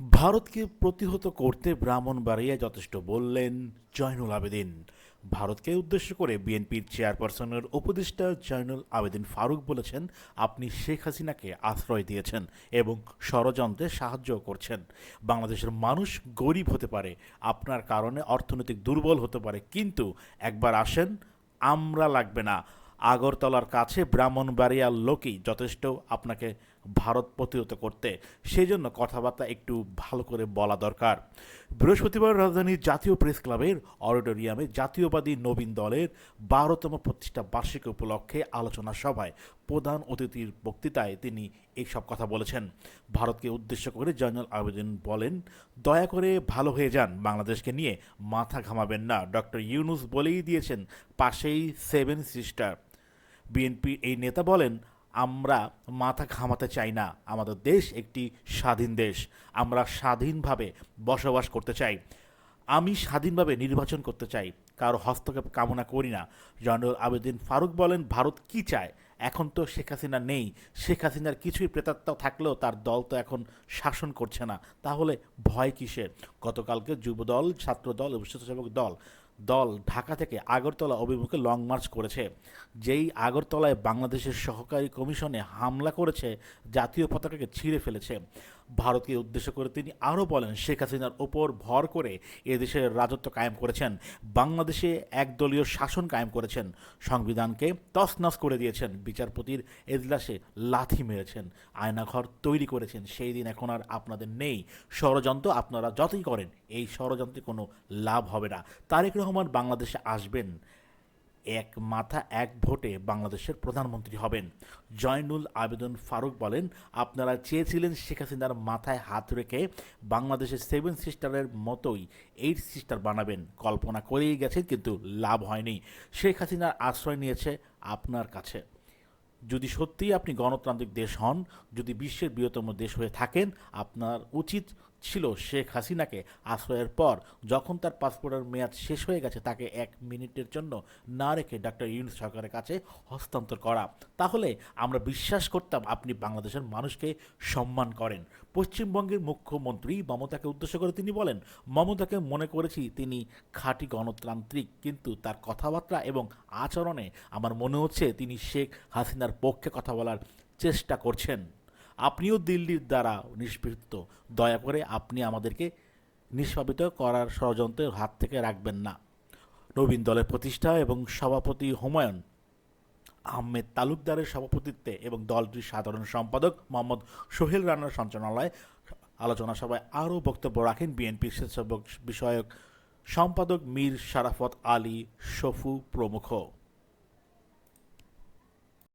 ভারতকে প্রতিহত করতে ব্রাহ্মণ ব্রাহ্মণবাড়িয়া যথেষ্ট বললেন জয়নুল আবেদিন। ভারতকে উদ্দেশ্য করে বিএনপির চেয়ারপারসনের উপদেষ্টা জয়নুল আবেদিন ফারুক বলেছেন, আপনি শেখ হাসিনাকে আশ্রয় দিয়েছেন এবং ষড়যন্ত্রে সাহায্য করছেন। বাংলাদেশের মানুষ গরিব হতে পারে, আপনার কারণে অর্থনৈতিক দুর্বল হতে পারে, কিন্তু একবার আসেন, আমরা লাগবে না। আগরতলার কাছে ব্রাহ্মণবাড়িয়ার লোকই যথেষ্ট আপনাকে ভারত প্রতিহত করতে। সেই জন্য কথাবার্তা একটু ভালো করে বলা দরকার। বৃহস্পতিবার রাজধানীর জাতীয় প্রেস ক্লাবের অডিটোরিয়ামে জাতীয়বাদী নবীন দলের বারোতম প্রতিষ্ঠা বার্ষিকী উপলক্ষে আলোচনা সভায় প্রধান অতিথির বক্তৃতায় তিনি এইসব কথা বলেছেন। ভারতকে উদ্দেশ্য করে জয়নাল আবেদিন বলেন, দয়া করে ভালো হয়ে যান, বাংলাদেশকে নিয়ে মাথা ঘামাবেন না। ডক্টর ইউনুস বলেই দিয়েছেন পাশেই সেভেন সিস্টার। বিএনপি এই নেতা বলেন আমরা মাথা ঘামাতে চাই না। আমাদের দেশ একটি স্বাধীন দেশ। আমরা স্বাধীনভাবে বসবাস করতে চাই। আমি স্বাধীনভাবে নির্বাচন করতে চাই। কারও হস্তক্ষেপ কামনা করি না। জয়নুল আবেদিন ফারুক বলেন, ভারত কি চায়? এখন তো শেখ হাসিনা নেই। শেখ হাসিনার কিছুই প্রেতাত্মা থাকলেও তার দল তো এখন শাসন করছে না। তাহলে ভয় কিসের? গতকালকে যুবদল, ছাত্রদল, এবং স্বেচ্ছাসেবক দল দল ঢাকা থেকে আগরতলা অভিমুখে লং মার্চ করেছে। যেই আগরতলায় বাংলাদেশের সহকারী কমিশনে হামলা করেছে, জাতীয় পতাকাকে ছিঁড়ে ফেলেছে। ভারতকে উদ্দেশ্য করে তিনি আরও বলেন, শেখ হাসিনার ওপর ভর করে এদেশের রাজত্ব কায়েম করেছেন। বাংলাদেশে একদলীয় শাসন কায়েম করেছেন। সংবিধানকে তছনছ করে দিয়েছেন। বিচারপতির এজলাসে লাথি মেরেছেন। আয়নাঘর তৈরি করেছেন। সেই দিন এখন আর আপনাদের নেই। ষড়যন্ত্র আপনারা যতই করেন, এই ষড়যন্ত্রে কোনো লাভ হবে না। তারেক রহমান বাংলাদেশে আসবেন। এক মাথা, এক ভোটে বাংলাদেশের প্রধানমন্ত্রী হবেন। জয়নুল আবেদন ফারুক বলেন, আপনারা চেয়েছিলেন শেখ হাসিনার মাথায় হাত রেখে বাংলাদেশের সেভেন সিস্টারের মতোই এইট সিস্টার বানাবেন। কল্পনা করেই গেছেন, কিন্তু লাভ হয়নি। শেখ হাসিনার আশ্রয় নিয়েছে আপনার কাছে। যদি সত্যিই আপনি গণতান্ত্রিক দেশ হন, যদি বিশ্বের বৃহত্তম দেশ হয়ে থাকেন, আপনার উচিত ছিল শেখ হাসিনাকে আশ্রয়ের পর, যখন তার পাসপোর্টের মেয়াদ শেষ হয়ে গেছে, তাকে এক মিনিটের জন্য না রেখে ডক্টর ইউনুস সরকারের কাছে হস্তান্তর করা। তাহলে আমরা বিশ্বাস করতাম আপনি বাংলাদেশের মানুষকে সম্মান করেন। পশ্চিমবঙ্গের মুখ্যমন্ত্রী মমতাকে উদ্দেশ্য করে তিনি বলেন, মমতাকে মনে করেছি তিনি খাঁটি গণতান্ত্রিক, কিন্তু তার কথাবার্তা এবং আচরণে আমার মনে হচ্ছে তিনি শেখ হাসিনার পক্ষে কথা বলার চেষ্টা করছেন। আপনিও দিল্লির দ্বারা নিষ্পৃত দয়া করে আপনি আমাদেরকে নিষ্পাপিত করার ষড়যন্ত্রের হাত থেকে রাখবেন না। নবীন দলের প্রতিষ্ঠা এবং সভাপতি হুমায়ুন আহমেদ তালুকদারের সভাপতিত্বে এবং দলটির সাধারণ সম্পাদক মোহাম্মদ সোহেল রানার সঞ্চালনায় আলোচনা সভায় আরও বক্তব্য রাখেন বিএনপির স্বেচ্ছাসেবক বিষয়ক সম্পাদক মীর শারাফত আলী শফু প্রমুখ।